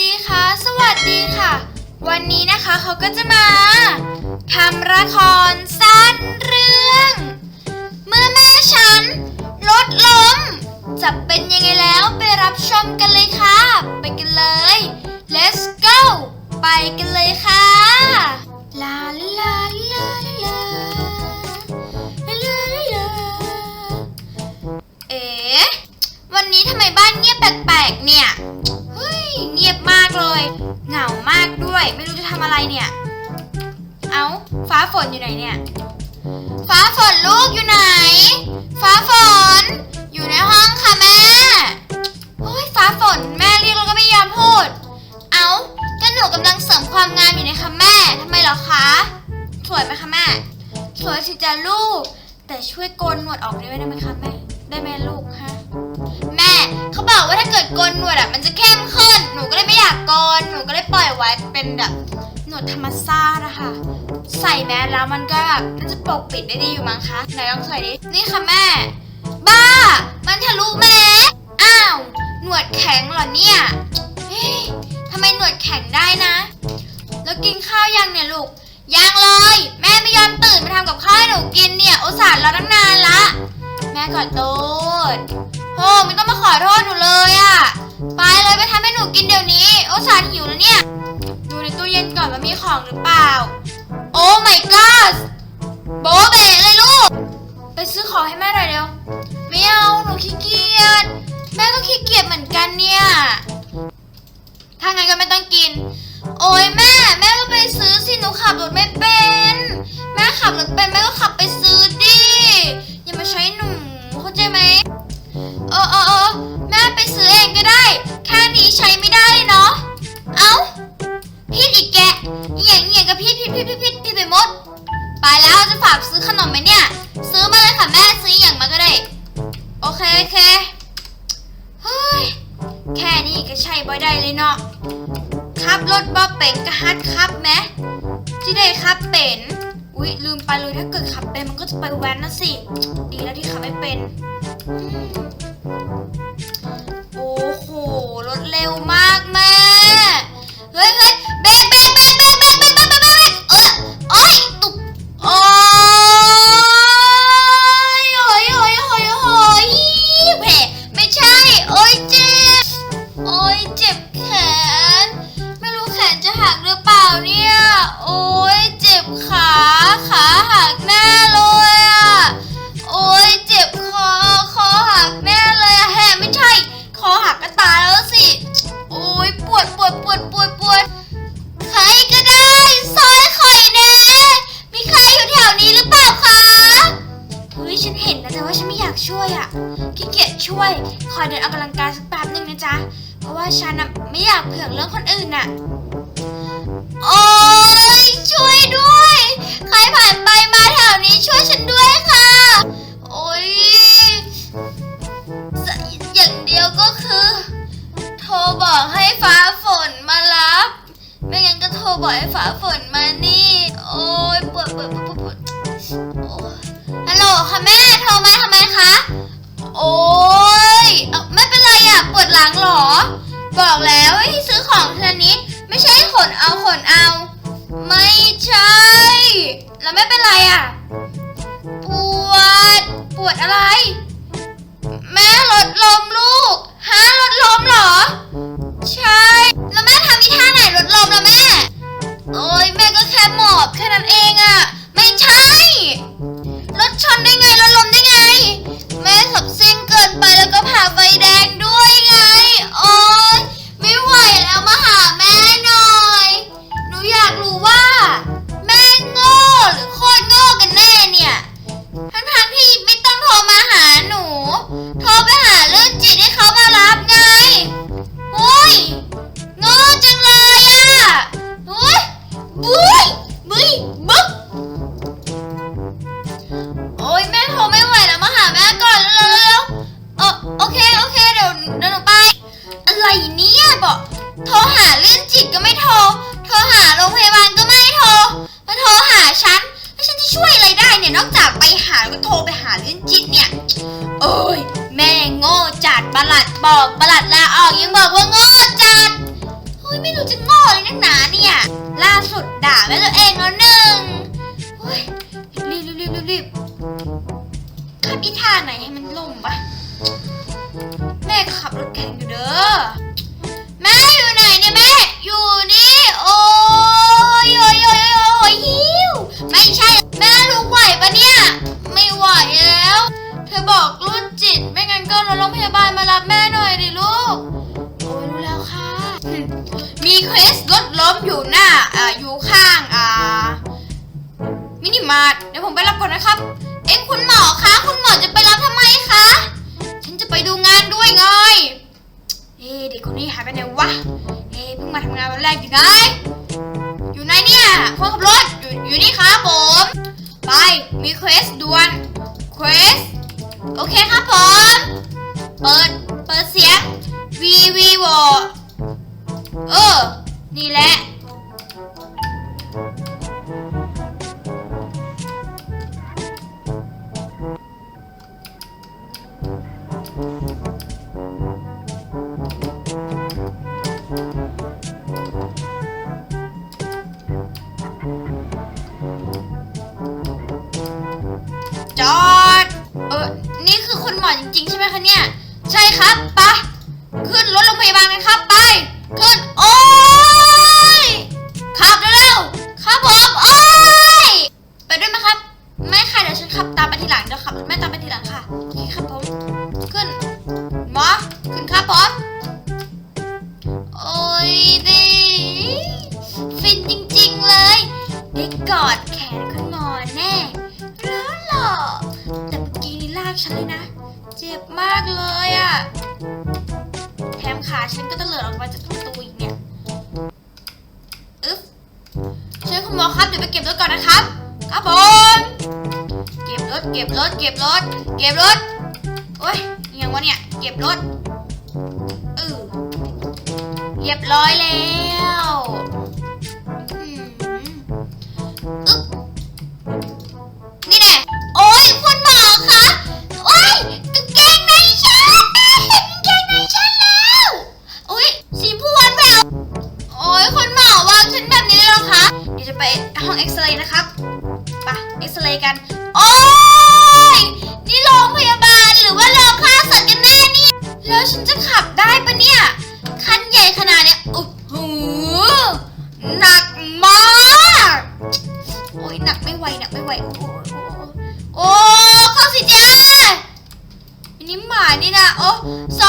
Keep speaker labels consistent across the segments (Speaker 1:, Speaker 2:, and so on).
Speaker 1: ดีค่ะ สวัสดีค่ะ วันนี้นะคะเขาก็จะมาทำละครสั้นเรื่อง เมื่อแม่ฉันรถล้ม จะเป็นยังไงแล้วไปรับชมกันเลยค่ะ ไปกันเลย let's go ไปกันเลยค่ะลา ฟ้าฝนอยู่ไหนเนี่ย ฟ้าฝนลูกอยู่ไหน ฟ้าฝน อยู่ในห้องค่ะแม่โอ้ยฟ้าฝนแม่เรียกแล้วก็ไม่ยอมพูด เอาก็หนูกำลังเสริมความงามอยู่นะคะแม่ทำไมหรอคะ สวยไหมคะแม่ สวยสิจ้าลูก แต่ช่วยโกนหนวดออกได้ไหมคะแม่ สแมสแล้วมันก็แบบน่าจะปกปิดได้ดีอยู่มั้งคะไหนลองใส่ดินี่ค่ะแม่ บ้า มันทะลุแมสอ้าว หนวดแข็งเหรอเนี่ยทำไมหนวดแข็งได้นะ แล้วกินข้าวยังเนี่ยลูกยังเลย แม่ไม่ยอมตื่นมาทำกับข้าวให้หนูกินเนี่ยอุตส่าห์รอตั้งนานละ แม่ขอโทษโอ้ไม่ต้องมาขอโทษหนูเลยอะไปเลยไปทำให้หนูกินเดี๋ยวนี้โอสารหิวแล้วเนี่ย ดูในตู้เย็นก่อนว่ามีของหรือเปล่า โอ้ my god โบเบะเลยลูก ไปซื้อของให้แม่หน่อยเร็ว ไม่เอา หนูขี้เกียจ แม่ก็ขี้เกียจเหมือนกันเนี่ย ถ้างั้นก็ไม่ต้องกิน โอ้ยแม่ แม่ก็ไปซื้อสิ หนูขับรถไม่เป็น แม่ขับรถเป็น แม่ก็ขับไปซื้อดิ อย่ามาใช้หนูเข้าใจไหมเออเออเออแม่ไปซื้อเองก็ได้ แค่นี้ใช้ไม่ได้เลยเนาะ กับพิดพิดพิดพิดพิดพิดไปหมด ไปแล้วจะฝากซื้อขนมไหมเนี่ย ซื้อมาเลยค่ะแม่ซื้ออหย่างมาก็ได้ โอเคโอเคเฮ้ยแค่นี้ก็ใช่บ่ได้เลยเนาะขับรถบ่เป็นก็ฮัดขับไหมที่ได้ขับเป็นอุ๊ยลืมไปเลยถ้าเกิดขับเป็นมันก็จะไปแว้นนะสิ ดีแล้วที่ขับไม่เป็น โอ้โหรถเร็วมากแม่ เฮ้ย ช่วยคอยเดินออกกำลังกายสักแป๊บหนึ่งนะจ๊ะ เพราะว่าฉันน่ะไม่อยากเผือกเรื่องคนอื่นน่ะ โอ้ยช่วยด้วย ใครผ่านไปมาแถวนี้ช่วยฉัน หรอ บอกแล้วให้ซื้อของทีละนิด ไม่ใช่ขนเอาขนเอา ไม่ใช่ แล้วไม่เป็นไรอะ ปวด ปวดอะไร แม่รถลมลูกฮะรถลมหรอ ใช่ แล้วแม่ทำมีท่าไหนรถลมละแม่ เนี่ยบอกโทรหาเรื่องจิตก็ไม่โทร โทรหาโรงพยาบาลก็ไม่โทร มาโทรหาฉันแล้วฉันจะช่วยอะไรได้เนี่ยนอกจากไปหาแล้วก็โทรไปหาเรื่องจิตเนี่ย โอ้ยแม่โง่จัดประหลัดบอกประหลัดลาออกยังบอกว่าโง่จัดเฮ้ยไม่รู้จะโง่เนี่ย ล่าสุดด่าแม่ตัวเองแล้วหนึ่งเฮ้ยรีบรีบรีบรีบรีบขับอีท่าไหนให้มันล่มปะแม่ขับรถแข่งอยู่เด้อ อยู่นี่ โอ้ยโอ้ยโอ้ยโอ้ยหิวไม่ใช่ แม่ลุกไหวปะเนี่ย ไม่ไหวแล้ว เธอบอกรุ่นจิต ไม่งั้นก็รถโรงพยาบาลมารับแม่หน่อยดิลูก โอ้ยรู้แล้วค่ะ มีเคสรถล้มอยู่หน้าอ่าอยู่ข้างอ่ามินิมาร์ทเดี๋ยวผมไปรับก่อนนะครับ เอ๊ะคุณหมอคะ คุณหมอจะไปรับทำไมคะ ฉันจะไปดูงานด้วยไง เอ๊ะเด็กคนนี้หายไปไหนวะ เฮ้เพิ่งมาทำงานวันแรกอยู่ไหน อยู่ไหนเนี่ยคนขับรถอยู่อยู่นี่ครับผม ไปมีเควสด่วนเควสโอเคครับผม เปิดเปิดเสียงวีวีวอเออ นี่แหละ คือคุณหมอจริงๆใช่ไหมคะเนี่ย ใช่ครับไปะขึ้นรถโรงพยาบาลกันครับไป ขึ้น โอ้ยขับเร็วๆครับผมโอ้ยไปด้วยไหมครับ ไม่ค่ะเดี๋ยวฉันขับตามไปทีหลังเดี๋ยวขับรถแม่ตามไปทีหลังค่ะโอเคครับผมขึ้นหมอขึ้นครับผมโอ้ยดิฟินจริงๆเลยได้กอดแขนคุณหมอแน่ร้อนหรอแต่เมื่อกี้นี่ลากฉันเลยนะ เจ็บมากเลยอะแถมขาฉันก็ตะเลิดออกมาจากประตูอีกเนี่ย อึ๊บเชิญคุณหมอครับ เดี๋ยวไปเก็บรถก่อนนะครับ ครับผม เก็บรถ เก็บรถ เก็บรถ เก็บรถ โอ้ยอหยังวะเนี่ย เก็บรถเออเรียบร้อยแล้ว So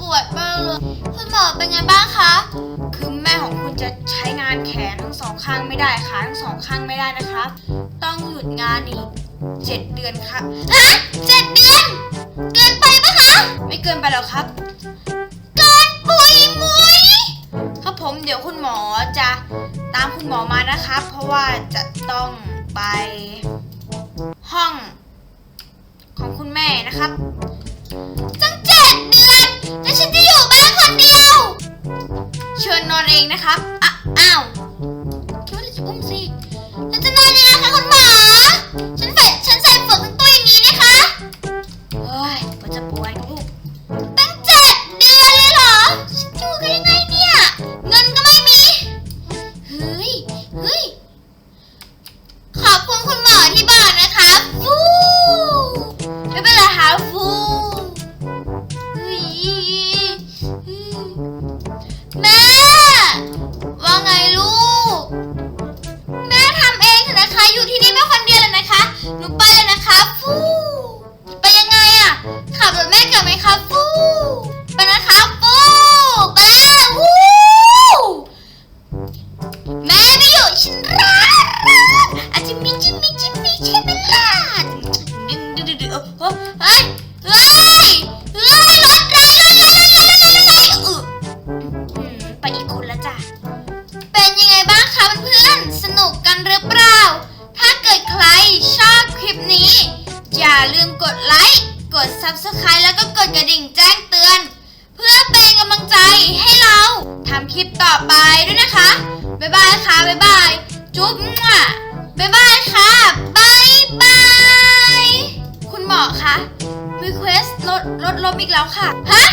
Speaker 1: ปวดมากเลย คุณหมอเป็นไงบ้างคะ คือแม่ของคุณจะใช้งานแขนทั้งสองข้างไม่ได้ขาทั้งสองข้างไม่ได้นะครับ ต้องหยุดงานอีกเจ็ดเดือนครับฮะเจ็ดเดือน เกินไปปะคะ ไม่เกินไปหรอกครับ เกินปุยมุยครับผมเดี๋ยวคุณหมอจะตามคุณหมอมานะครับ เพราะว่าจะต้องไปห้องของคุณแม่นะครับตั้ง เชิญนอนเองนะครับอะอ้าว จิมมี่จิมมี่จิมมี่ใช่ไหมล่ะดึงดึงดึงดึงโอ้โหเฮ้ยเฮ้ยเฮ้ยรถไรรถไรรถไรรถไรรถไรเอออืมไปอีกคนละจ้ะเป็นยังไงบ้างคะเพื่อนๆสนุกกันหรือเปล่า ถ้าเกิดใครชอบคลิปนี้ อย่าลืมกดไลค์กด Subscribe แล้วก็กดกระดิ่งแจ้งเตือน เพื่อเป็นกำลังใจให้เราทำคลิปต่อไปด้วยนะคะ บ๊ายบายค่ะบ๊ายบาย จุ๊บมั่วบ๊ายบายค่ะบายบาย คุณหมอคะรีเควสลดลดลมอีกแล้วค่ะ ฮะ